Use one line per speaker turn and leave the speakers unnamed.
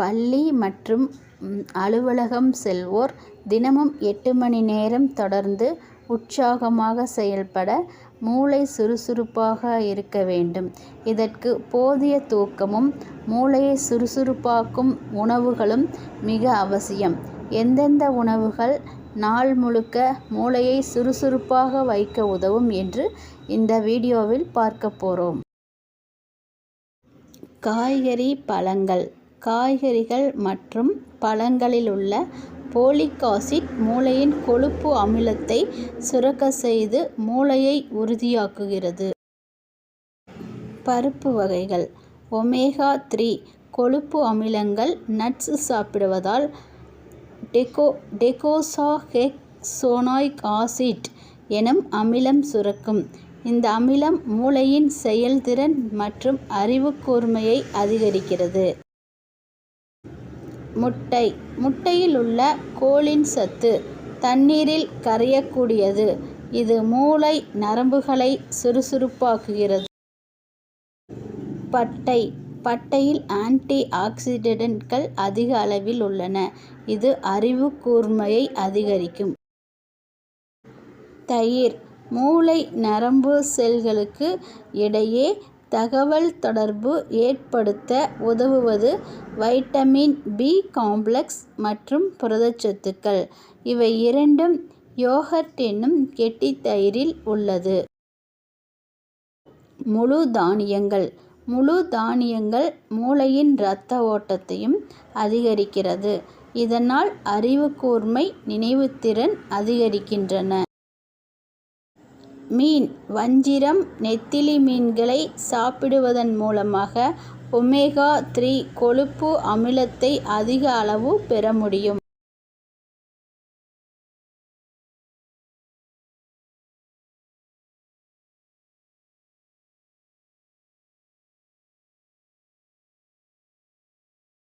பள்ளி மற்றும் அலுவலகம் செல்வோர் தினமும் எட்டு மணி நேரம் தொடர்ந்து உற்சாகமாக செயல்பட மூளை சுறுசுறுப்பாக இருக்க வேண்டும். இதற்கு போதிய தூக்கமும் மூளையை சுறுசுறுப்பாக்கும் உணவுகளும் மிக அவசியம். எந்தெந்த உணவுகள் நாள் முழுக்க மூளையை சுறுசுறுப்பாக வைக்க உதவும் என்று இந்த வீடியோவில் பார்க்கப் போகிறோம் காய்கறி பழங்கள் காய்கறிகள் மற்றும் பழங்களிலுள்ள போலிக் ஆசிட் மூளையின் கொழுப்பு அமிலத்தை சுரக்கச் செய்து மூளையை உறுதியாக்குகிறது. பருப்பு வகைகள் ஒமேகா த்ரீ கொழுப்பு அமிலங்கள் நட்ஸ் சாப்பிடுவதால் டெகோ டெகோசாஹெக்சோனாய்க் ஆசிட் எனும் அமிலம் சுரக்கும். இந்த அமிலம் மூளையின் செயல்திறன் மற்றும் அறிவுக்கூர்மையை அதிகரிக்கிறது. முட்டை முட்டையில் உள்ள கோலின் சத்து தண்ணீரில் கரையக்கூடியது. இது மூளை நரம்புகளை சுறுசுறுப்பாக்குகிறது. பட்டை பட்டையில் ஆன்டி ஆக்சிடென்ட்கள் அதிக அளவில் உள்ளன. இது அறிவுக்கூர்மையை அதிகரிக்கும். தயிர் மூளை நரம்பு செல்களுக்கு இடையே தகவல் தொடர்பு ஏற்படுத்த உதவுவது வைட்டமின் பி காம்ப்ளெக்ஸ் மற்றும் புரதச்சத்துக்கள். இவை இரண்டும் யோகர்ட் என்னும் கெட்டித்தயிரில் உள்ளது. முழு தானியங்கள் முழு தானியங்கள் மூளையின் இரத்த ஓட்டத்தையும் அதிகரிக்கிறது. இதனால் அறிவுக்கூர்மை நினைவுத்திறன் அதிகரிக்கின்றன. மீன் வஞ்சிரம் நெத்திலி மீன்களை சாப்பிடுவதன் மூலமாக ஒமேகா த்ரீ கொழுப்பு அமிலத்தை அதிக அளவு பெற முடியும்.